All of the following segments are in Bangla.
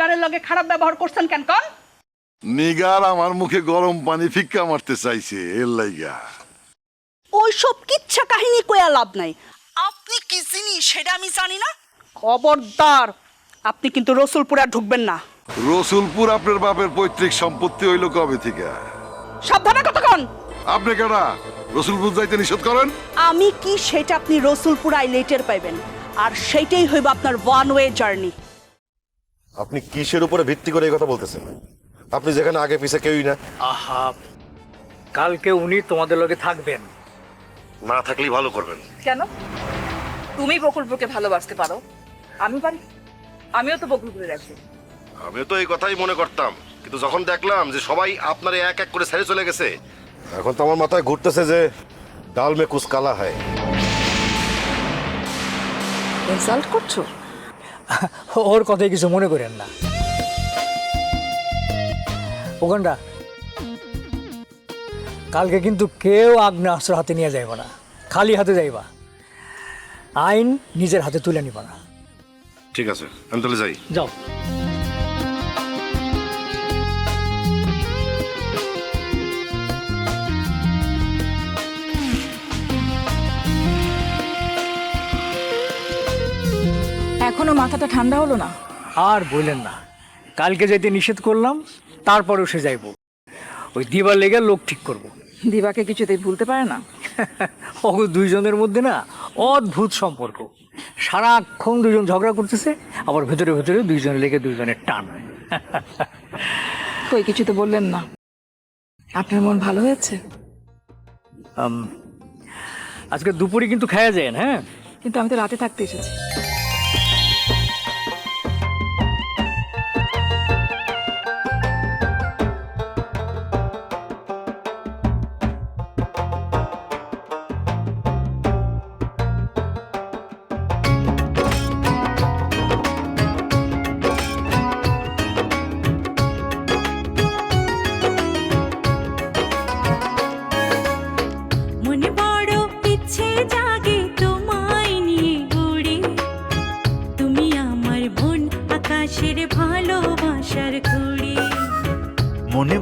নিগারের লগে খারাপ ব্যবহার করছেন কেন কন? নিগার আমার মুখে গরম পানি ফিক্কা মারতে চাইছে এর লাইগা। ওইসব কিচ্ছা কাহিনী কয়া লাভ নাই। আপনি কি জিনিস সেটা আমি জানি না। খবরদার আপনি কিন্তু রসুলপুরা ঢুকবেন না। রসুলপুর আপনার বাপের পৈতৃক সম্পত্তি হইল কবে থেকে? সাবধানে কতক্ষণ আপনি কেনা রসুলপুর যাইতে নিষেধ করেন? আমি কি সেটা আপনি রসুলপুর আইলেটের পাইবেন আর সেটাই হইব আপনার ওয়ান ওয়ে জার্নি আপনি কিসের উপরে ভিত্তি করে এই কথা বলতেছেন? আপনি যেখানে আগে পিছে কেউই না। আহা কালকে উনি তোমাদের লগে থাকবেন। না থাকলেই ভালো করবেন। কেন? তুমি বকুলপুরকে ভালোবাসতে পারো। আমি পারি? আমিও তো বকুলপুরে রাখছি আমিও তো এই কথাই মনে করতাম। কিন্তু যখন দেখলাম যে সবাই আপনার এক এক করে ছেড়ে চলে গেছে এখন তো আমার মাথায় ঘুরতেছে যে ডাল মে কুচ কালা হয়। ইনসাল্ট করছ? ওর কথাই কিছু মনে করেন না। ওখানটা কালকে কিন্তু কেউ আগ্নেয়াস্ত্র হাতে নিয়ে যাইব না। খালি হাতে যাইবা। আইন নিজের হাতে তুলে নিবা না। ঠিক আছে আমি তাহলে যাই। যাও। মাথাটা ঠান্ডা হলো না? আর বললেন না। কালকে যাইতে নিষেধ করলাম তারপরেও সে যাইব। ওই দিবার লেগে লোক ঠিক করব। দিবাকে কিছুতেই ভুলতে পারে না? ও দুইজনের মধ্যে না অদ্ভুত সম্পর্ক। সারাক্ষণ দুজন ঝগড়া করতেছে আবার ভেতরে ভেতরে দুইজনে লেগে দুইজনের টান কই কিছু তো বললেন না। আপনার মন ভালো হয়েছে? আজকে দুপুরে কিন্তু খাওয়া যায় না হ্যাঁ? কিন্তু আমি তো রাতে থাকতে এসেছি।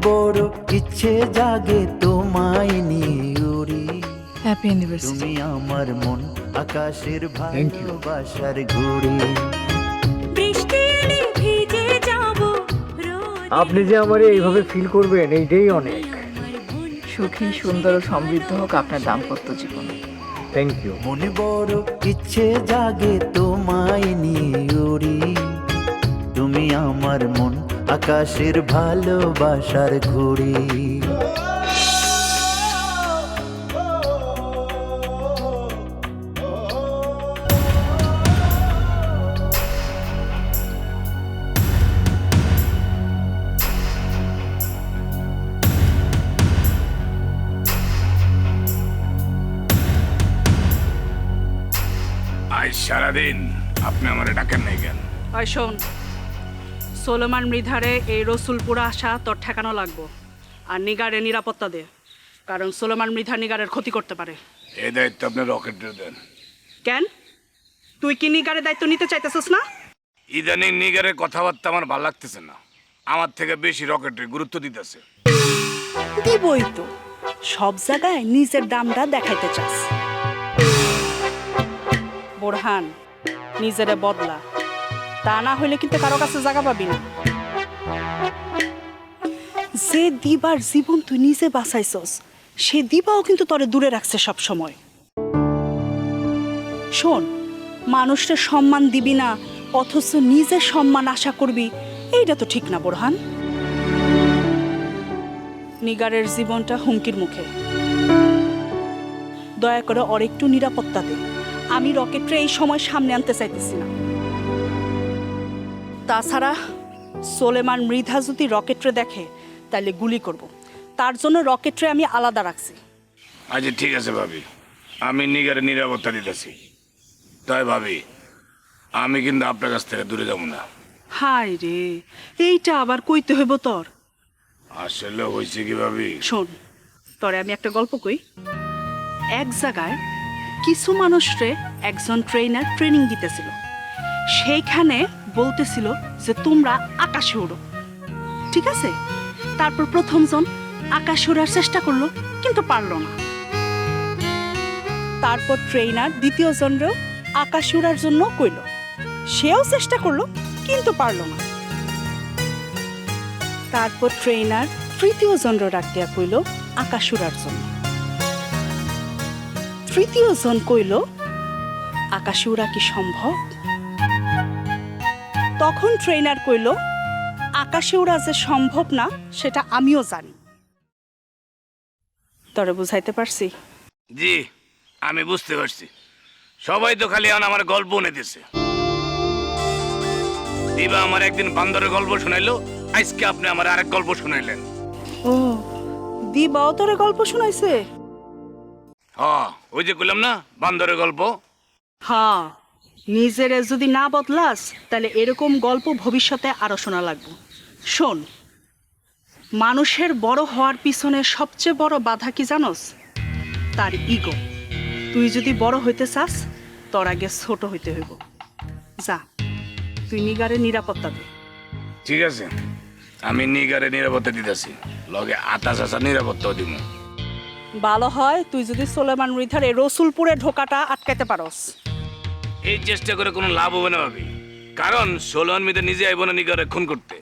বড় ইচ্ছে জাগে তোমায় নিয়ে উড়ি। হ্যাপি অ্যানিভার্সারি তুমি আমার মন আকাশের Thank you. ভালোবাসার ঘুড়ি। বৃষ্টি এলে ভিজে যাব আপনি যে আমার এইভাবে ফিল করবেন এইটাই অনেক। সুখী সুন্দর ও সমৃদ্ধ হোক আপনার দাম্পত্য জীবন। থ্যাংক ইউ মনে বড় ইচ্ছে জাগে তোমায় নিয়ে আকাশের ভালোবাসার ঘুড়ি। আজ সারাদিন আপনি আমার ডাকেন নাই কেন? ওই শোন সোলোমান মৃধারে এই রসুলপুরা আসা তোর ঠেকানো লাগবো। আর নিগারে নিরাপত্তা দে কারণ সোলোমান মৃধা নিগারের ক্ষতি করতে পারে। এই দায়িত্ব আপনি রকেটের দেন। কেন? তুই কি নিগারের দায়িত্ব নিতে চাইতেছিস না? ইদানিং নিগারের কথাবার্তা আমার ভালো লাগতেছে না। আমার থেকে বেশি রকেটের গুরুত্ব দিতেছে। দিবই তো। সব জায়গায় নিজের দামটা দেখাইতে চাস। বোরহান নিজেরে বদলা। তা না হইলে কিন্তু কারও কাছে জায়গা পাবি না। যে দিবার জীবন তুই নিজে বাঁচাইছস, সে দিবাও কিন্তু তরে দূরে রাখছে সব সময় শোন মানুষকে সম্মান দিবি না, অথচ নিজের সম্মান আশা করবি, এইটা তো ঠিক না বোরহান। নিগারের জীবনটা হুমকির মুখে। দয়া করে ওর একটু নিরাপত্তা দে। আমি রকেটরে এই সময় সামনে আনতে চাইতেছি না। তাছাড়া সোলেমান মৃধা যদি রকেটরে দেখে তাহলে গুলি করব। তার জন্য রকেটরে আমি আলাদা রাখছি। আচ্ছা ঠিক আছে ভাবি। আমি নিগারে নিরাপত্তা দিতেছি। তাই ভাবি আমি কিন্তু আপনার কাছ থেকে দূরে যাব না। হাই রে এইটা আবার কইতে হইব তোর? আসলে হয়েছে কি ভাবি? শোন তরে আমি একটা গল্প কই। এক জায়গায় কিছু মানুষরে একজন ট্রেনার ট্রেনিং দিতেছিল। সেইখানে বলতেছিল যে তোমরা আকাশে উড়ো ঠিক আছে? তারপর প্রথমজন আকাশে ওড়ার চেষ্টা করল, কিন্তু পারল না। তারপর ট্রেনার দ্বিতীয় জনরেও আকাশে উড়ার জন্য কইল। সেও চেষ্টা করল, কিন্তু পারল না। তারপর ট্রেনার তৃতীয় জনর ডাক দিয়া কইল, আকাশ উড়ার জন্য। তৃতীয় জন কইল, আকাশে উড়া কি সম্ভব? তখন ট্রেনার কইল আকাশে উড়া যে সম্ভব না সেটা আমিও জানি। তরে বুঝাইতে পারছি? জি আমি বুঝতে পারছি। সবাই তো খালি এখন আমার গল্প উনেতেছে দিবা আমার একদিন বান্দরের গল্প শোনাইলো আজকে আপনি আমার আরেক গল্প শুনাইলেন। ও দিবাও তোরে গল্প শোনাইছে? হ ওই যে কইলাম না বান্দরের গল্প? হ্যাঁ। নিজেরে যদি না বদলাস তাহলে এরকম গল্প ভবিষ্যতে আরও শোনা লাগবে। শোন মানুষের বড় হওয়ার পিছনে সবচেয়ে বড় বাধা কি জানোস? তার ইগো তুই যদি বড় হইতে চাস তোর আগে ছোট হইতে হইব। যা তুই নিগারে নিরাপত্তা দে। ঠিক আছে আমি নিগারে নিরাপত্তা দিতেছি। লগে আতা চাচা নিরাপত্তাও দিব ভালো হয় তুই যদি সোলেমান মৃধার এই রসুলপুরে ঢোকাটা আটকাতে পারস। এই চেষ্টা করে কোনো লাভ হবে না ভাবি। কারণ সোলন মিতে নিজে আইব না নিগারে খুন করতে।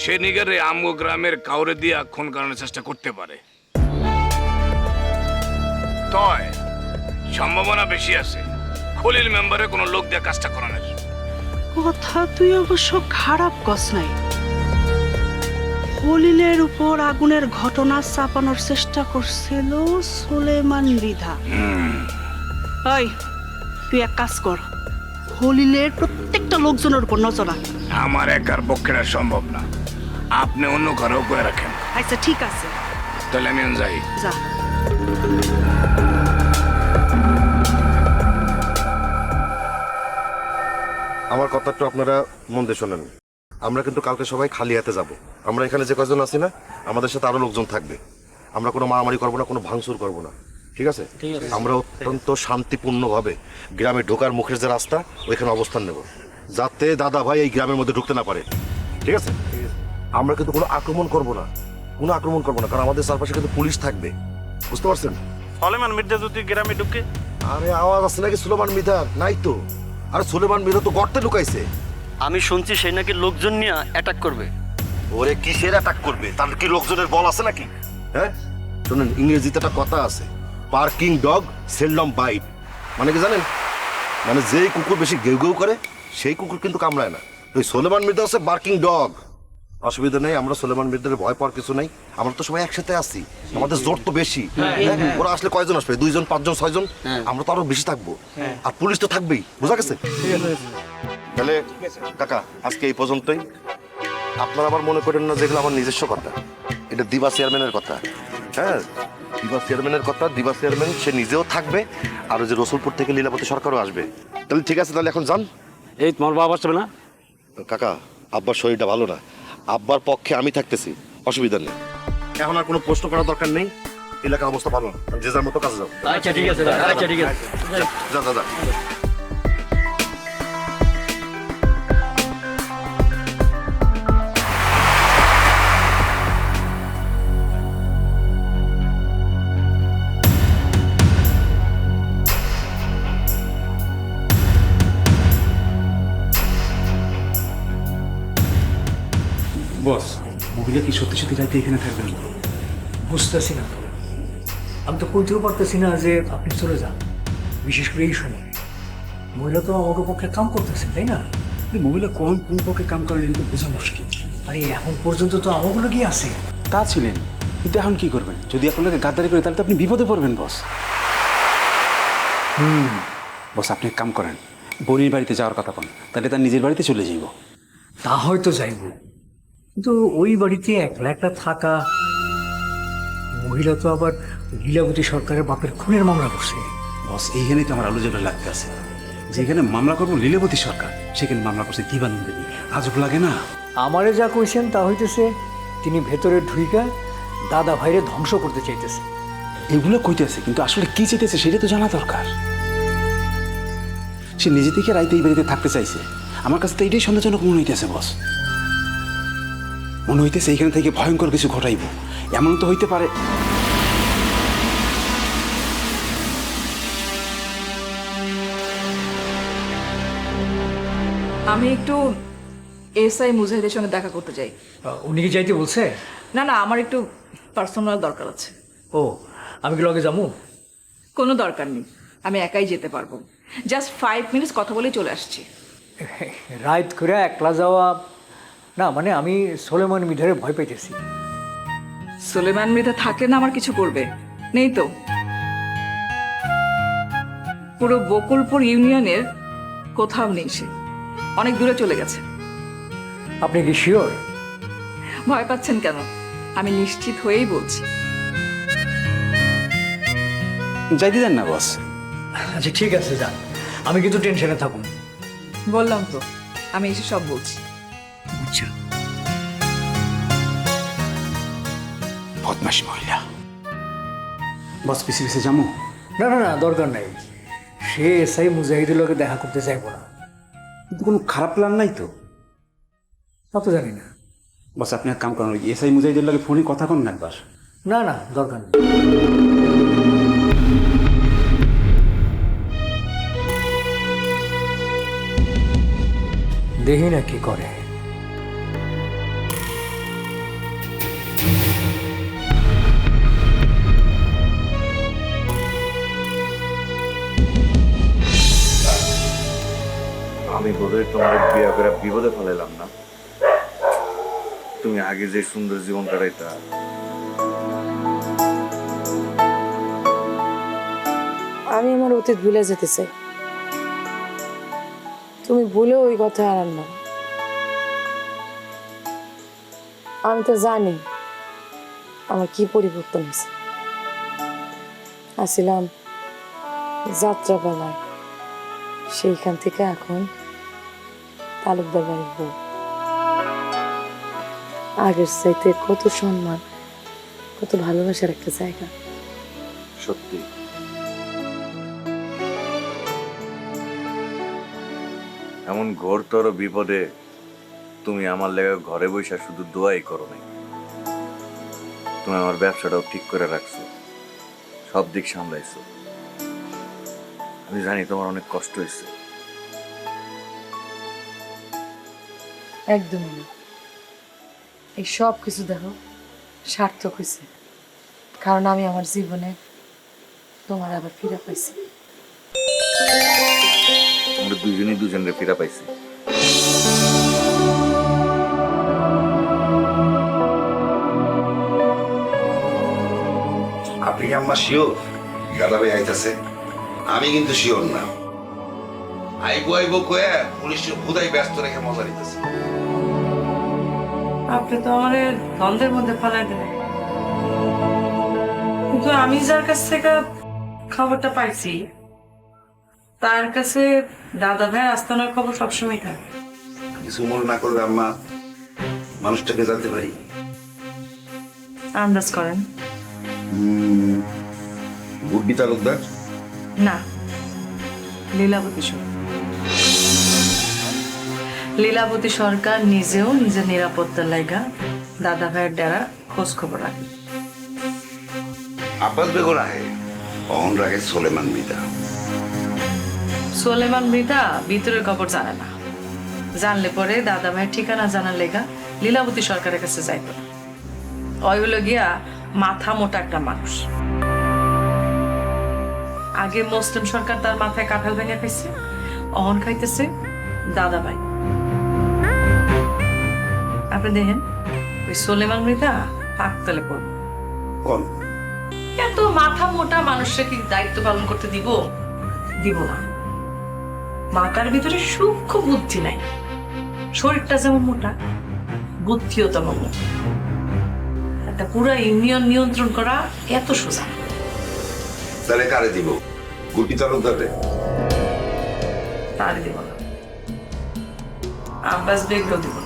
সে নিগারে আমগো গ্রামের কাউরে দিয়া খুন করানোর চেষ্টা করতে পারে। তয় সম্ভাবনা বেশি আছে। খলিল মেম্বারে কোনো লোক দিয়ে কাজটা করানোর। কথা তুই অবশ্য খারাপ কস নাই। হলিলের উপর আগুনের ঘটনা চাপানোর চেষ্টা করছিল সুলেমান মৃধা ওই তুই এক কাজ কর হলিলের প্রত্যেকটা লোকজনের উপর নজর রাখ। আমার একার পক্ষে এটা সম্ভব না। আপনি অন্য কারও করে রাখেন। আচ্ছা ঠিক আছে। তাহলে আমি যাই। যা। আমার কথা একটু আপনারা মন দিয়ে শোনেন। আমরা কিন্তু কালকে সবাই খালি হাতে যাব। আমরা এখানে যে কজন আছি না আমাদের সাথে আরও লোকজন থাকবে। আমরা কোনো মারামারি করব না কোনো ভাঙচুর করব না। ঠিক আছে? আমরা অত্যন্ত শান্তিপূর্ণভাবে গ্রামে ঢোকার মুখের যে রাস্তা ওইখানে অবস্থান নেব। যাতে দাদা ভাই এই গ্রামের মধ্যে ঢুকতে না পারে। ঠিক আছে? আমরা কিন্তু কোনো আক্রমণ করব না। কোনো আক্রমণ করব না কারণ আমাদের চারপাশে কিন্তু পুলিশ থাকবে। বুঝতে পারছেন? সলেমান মির্জা যদি গ্রামে ঢুকে? আরে আওয়াজ আছে নাকি সুলেমান মিধার নাই তো। আর সুলেমান মিধা তো গর্তে লুকাইছে। আমি শুনছি সেই নাকি লোকজন নিয়ে অ্যাটাক করবে। ওরে কিসের অ্যাটাক করবে? তার কি লোকজনের বল আছে নাকি? হ্যাঁ? শুনুন ইংরেজিতে একটা কথা আছে। Barking dog seldom bite. মানে কি জানেন? মানে যেই কুকুর বেশি গেউ গেউ করে সেই কুকুর কিন্তু কামড়ায় না। ওই সোলেমান মির্জা হচ্ছে বার্কিং ডগ। অসুবিধা নেই আমরা সোলেমান মির্জার ভয় পাওয়ার কিছু নেই। আমরা তো সবাই একসাথে আছি। আমাদের জোর তো বেশি। হ্যাঁ, ওরা আসলে কয়জন আসবে? দুইজন পাঁচজন ছয়জন? আমরা তো আরও বেশি থাকব। আর পুলিশ তো থাকবেই। বোঝা গেছে? তাহলে কাকা আজকে এই পর্যন্তই। আপনারা আবার মনে করেন না যেগুলো আমার নিজস্ব কথা। এটা দিবা চেয়ারম্যানের কথা। হ্যাঁ? দিবা চেয়ারম্যানের কথা দিবা চেয়ারম্যান সে নিজেও থাকবে আর ওই যে রসুলপুর থেকে লীলাবতী সরকারও আসবে। তাহলে ঠিক আছে তাহলে এখন যান। এই তোমার বাবা আসবে না? কাকা আব্বার শরীরটা ভালো না। আব্বার পক্ষে আমি থাকতেছি অসুবিধা নেই। এখন আর কোনো প্রশ্ন করার দরকার নেই। এলাকার অবস্থা ভালো না। যে যার মতো কাজে যাও। আচ্ছা ঠিক আছে আচ্ছা ঠিক আছে। যা যা যা। মহিলা কি সত্যি সত্যি রাতে এখানে থাকবেন? বুঝতেছি না। তো আমি তো কইতেও পারতেছি না যে আপনি চলে যান বিশেষ করে এই সময়। মহিলা তো আমাকে পক্ষে কাম করতেছেন তাই না? মহিলা কোন কোন পক্ষে কাম করেন এটা বোঝা মুশকিল। আরে এখন পর্যন্ত তো আমাগুলো কি আছে? তা ছিলেন কিন্তু এখন কি করবেন? যদি আপনাকে গাদ্দারি করে তাহলে তো আপনি বিপদে পড়বেন বস। হুম। বস আপনি কাম করেন বোনের বাড়িতে যাওয়ার কথা কোন তাহলে তার নিজের বাড়িতে চলে যাইব। তা হয়তো যাইব। কিন্তু ওই বাড়িতে একলা একটা থাকা মহিলা তো আবার লীলাবতী সরকারের বাপের খুনের মামলা করছে। বস এইখানেই তো আমার আলো জ্বলে লাগতে আছে। যেখানে মামলা করব লীলাবতী সরকার সেখানে মামলা করছে দিবানন্দিনী আজব লাগে না? আমারে যা কইছেন তা হইতেছে তিনি ভেতরে ঢুইকা দাদা ভাইরে ধ্বংস করতে চাইতেছে। এগুলো কইতেছে কিন্তু আসলে কি চাইতেছে সেটা তো জানা দরকার। সে নিজে থেকে রাইতে এই বাড়িতে থাকতে চাইছে। আমার কাছে তো এইটাই সন্দেহজনক মনে হইতেছে বস। মনে হইতেছে এইখান থেকে ভয়ঙ্কর কিছু ঘটাইব। এমন তো হইতে পারে। আমি একটু এসআই মুজাহিদের সঙ্গে দেখা করতে চাই উনি কি যাইতে বলছে? না না আমার একটু পার্সোনাল দরকার আছে। ও আমি কি লগে যাব কোনো দরকার নেই আমি একাই যেতে পারব। জাস্ট ফাইভ মিনিটস কথা বলেই চলে আসছি। রাত করে একলা যাওয়া না মানে আমি সোলেমান মিধারে ভয় পাইতেছি সোলেমান মৃধা থাকলে না আমার কিছু করবে। নেই তো। পুরো বকুলপুর ইউনিয়নের কোথাও নেই সে। অনেক দূরে চলে গেছে। আপনি কি শিওর? ভয় পাচ্ছেন কেন? আমি নিশ্চিত হয়েই বলছি। যাইতে দেন না বস। আচ্ছা ঠিক আছে যান। আমি কিন্তু টেনশনে থাকুন। বললাম তো আমি এসে সব বলছি। আচ্ছা বদমাস মহিলা। বস পিছিয়ে যাব না না না দরকার নাই। সে এসআই মুজাহিদের লোকে দেখা করতে চাইব না। কিন্তু কোনো খারাপ প্ল্যান নাই তো? তা তো জানি না। বস আপনি এক কাম করেন এসআই মুজাহিদের লাগে ফোনে কথা কন না একবার। না না দরকার নেই। দেখি না কি করে। আমি বোধহয় তোমার বিয়ে করে বিপদে ফেলাইলাম না। তুমি আগে যে সুন্দর জীবন কাটাইতা। আমি আমার অতীত ভুলে যেতে চাই। তুমি ভুলেও ওই কথা আনার না। আমি তো জানি আমার কি পরিবর্তন হয়েছে। আসিলাম যাত্রাপালায়। সেইখান থেকে এখন তালুকদার বাড়ির বউ আগের চাইতে কত সম্মান, কত ভালোবাসার একটা জায়গা। সত্যি। এমন ঘোরতর বিপদে তুমি আমার লেগে ঘরে বসে শুধু দোয়াই করো নাই তুমি আমার ব্যবসাটাও ঠিক করে রাখছো, সব দিক সামলাইছো। আমি জানি তোমার অনেক কষ্ট হয়েছে। একদমই না। এই সব কিছু দেখো সার্থক হয়েছে কারণ আমি আমার জীবনে তোমার আবার ফিরে পাইছি। আমরা দুজনেই দুজনের ফিরা পাইছি। আপনি কি আম্মা শিওর? দাদা ভাই আইতাছে। আমি কিন্তু শিওর না। আইবো আইবো কয়ে পুলিশ হুদাই ব্যস্ত রেখে মজা নিতেছে। আপনি তো আমাদের দ্বন্দ্বের মধ্যে ফেলাই দিলেন। কিন্তু আমি যার কাছ থেকে খবরটা পাইছি তার কাছে দাদা ভাই আস্তানার খবর সবসময় থাকে। কিছু মনে না করলে আম্মা মানুষটাকে জানতে পারি। আন্দাজ করেন। গুড্ডি তালুকদার না লীলাবতী সরকার লীলাবতী সরকার নিজেও নিজের নিরাপত্তার লাইগা দাদা ভাইয়ের দ্বারা খোঁজ খবর রাখে। আব্বাস বেগর আহে অহন রাখে সোলেমান বিদা। সোলেমান মৃদা ভিতরের খবর জানে না। জানলে পরে দাদা ভাইয়ের ঠিকানা জানার লেগা লীলাবতী সরকারের কাছে যাইত ওই হলো গিয়া মাথা মোটা একটা মানুষ। আগে মুসলিম সরকার তার মাথায় কাঁঠাল ভেঙে খাইছে অহন খাইতেছে দাদা ভাই। আপনি দেখেন ওই সোলেমান মৃদা পাকতলে পড়বে কোন? এত মাথা মোটা মানুষকে কি দায়িত্ব পালন করতে দিব? দিব না। মাথার ভিতরে সূক্ষ্ম বুদ্ধি নাই। শরীরটা যেমন মোটা বুদ্ধিও তেমন মোটা। একটা পুরো ইউনিয়ন নিয়ন্ত্রণ করা এত সোজা। তাহলে কারে দিব? গুড্ডি তালুকদারে তার দিব না। আব্বাস বেগও দিব না।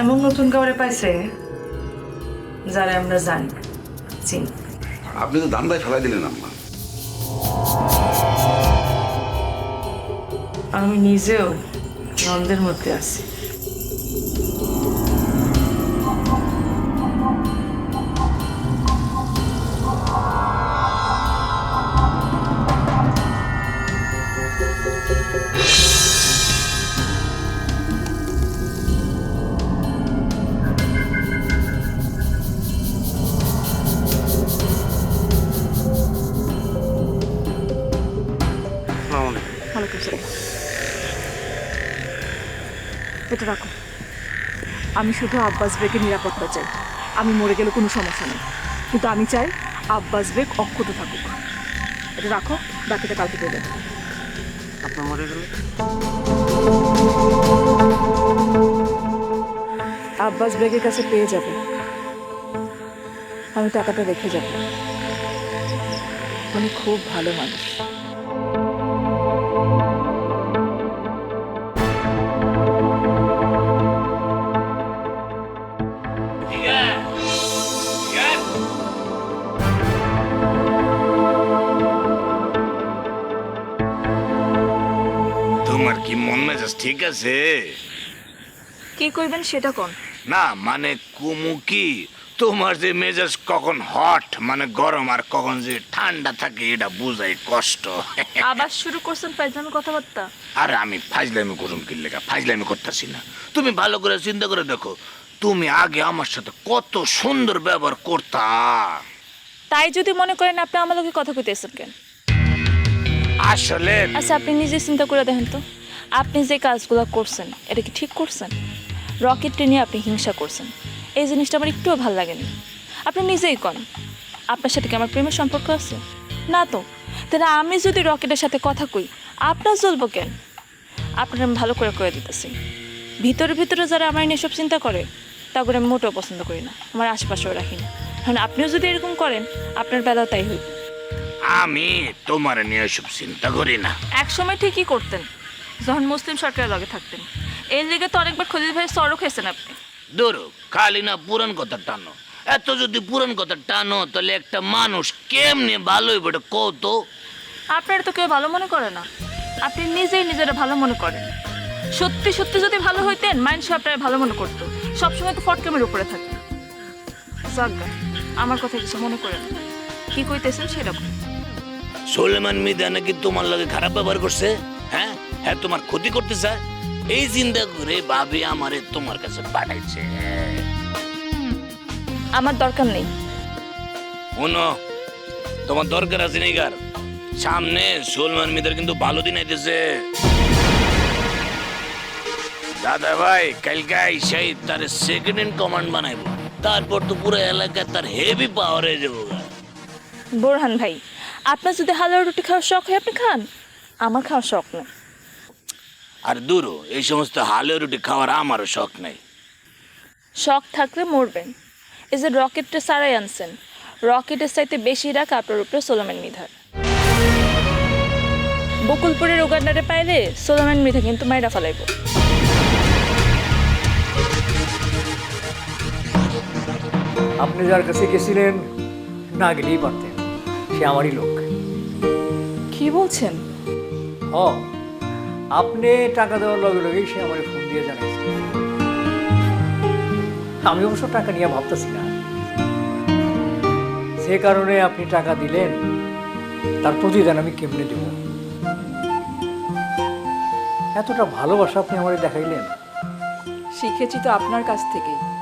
এমন নতুন কাউরে পাইছে যারা আমরা জানি চিনি আপনি তো দান্দায় ফেলাই দিলেন আম্মা। আমি নিজেও নন্দের মধ্যে আছি। আমি শুধু আব্বাস বেগের নিরাপত্তা চাই। আমি মরে গেলে কোনো সমস্যা নেই। কিন্তু আমি চাই আব্বাস বেগ অক্ষত থাকুক। এটা রাখো বাকিটা কালকে দেবে আপনার মরে গেলে? আব্বাস বেগের কাছে পেয়ে যাবে। আমি টাকাটা রেখে যাব। উনি খুব ভালো মানুষ। কি মন মেজাজ ঠিক আছে? কি করবেন সেটা কোন? না মানে তোমার যে মেজাজ কখন হট মানে গরম আর কখন যে ঠান্ডা থাকে এটা বুঝাই কষ্ট। আবার শুরু করছেন ফাইজলামি কথাবার্তা? আর আমি ফাইজলামি করুন কি লেখা ফাইজলামি করতেছি না। তুমি ভালো করে চিন্তা করে দেখো তুমি আগে আমার সাথে কত সুন্দর ব্যবহার করতা। তাই যদি মনে করেন আপনি আমার লোকে কথা কইতেছেন কেন? আসলে আচ্ছা আপনি নিজে চিন্তা করে দেখেন তো। আপনি যে কাজগুলো করছেন এটা কি ঠিক করছেন? রকেটটা নিয়ে আপনি হিংসা করছেন। এই জিনিসটা আমার একটুও ভালো লাগেনি। আপনি নিজেই কন আপনার সাথে কি আমার প্রেমের সম্পর্ক আছে? না তো। তাহলে আমি যদি রকেটের সাথে কথা কই আপনার চলবো কেন? আপনার আমি ভালো করে করে দিতেছি। ভিতরে ভিতরে যারা আমার নিয়ে সব চিন্তা করে তারপরে আমি মোটেও পছন্দ করি না। আমার আশেপাশেও রাখি না। কারণ আপনিও যদি এরকম করেন আপনার বেলাও তাই হইব। আমি তোমার নিয়ে সব চিন্তা করি না। এক সময় ঠিকই করতেন। যখন মুসলিম সরকারের লগে থাকতেন। এই লিগে তো অনেকবার খলিল ভাই সরও খেয়েছেন আপনি। ধরো খালি না পুরান কথা টানো। এত যদি পুরান কথা টানো তাহলে একটা মানুষ কেমনে ভালো হইব এটা কত আপনারা তো কেউ ভালো মনে করে না। আপনি নিজেই নিজেরা ভালো মনে করেন। সত্যি সত্যি যদি ভালো হইতেন মাইন্ড আপনারা ভালো মনে করতো। সবসময় তো ফটকেমের উপরে থাকতেন জাগা আমার কথা কিছু মনে করেন না। কি কইতেছেন সেরকম। সোলেমান মিদা নাকি তোমার লগে খারাপ ব্যবহার করছে হ্যাঁ? হ্যাঁ তোমার ক্ষতি করতে চায়? এই চিন্তা করে ভাবি আমারে তোমার কাছে পাঠাইছে। আমার দরকার নেই। শোনো তোমার দরকার আছে নিগার সামনে সোলমান মিদার কিন্তু ভালো দিন আইতেছে। দাদা ভাই কালকে সেই তার সেকেন্ড ইন কমান্ড বানাইবো। তারপর তো পুরো এলাকায় তার হেভি পাওয়ার হয়ে যাব বোরহান ভাই আপনার যদি হালুয়া রুটি খাওয়ার শখ হয় আপনি খান? আমার খাওয়ার শখ নেই। আর দূরও এই সমস্ত হালে রুটি খাওয়ার আমারও শখ নাই। শখ থাকলে মরবেন। এই যে রকেটটা সারাই আনছেন রকেটের চাইতে বেশি রাখ আপনার উপরে সোলোম্যান মিধার। বকুলপুরের উগান্ডারে পাইলে সোলোম্যান মিধা কিন্তু মাইরা ফেলাইব। আপনি যার কাছে গেছিলেন না গেলেই পারতেন। সে আমারই লোক। কি বলছেন? হ আপনি টাকা দেওয়ার লগে লগেই সে আমার ফোন দিয়ে জানাইছে। আমি অবশ্য টাকা নিয়ে ভাবতেছি না। সে কারণে আপনি টাকা দিলেন, তার প্রতিদান আমি কেমনে দেব? এতটা ভালোবাসা আপনি আমার দেখাইলেন। শিখেছি তো আপনার কাছ থেকেই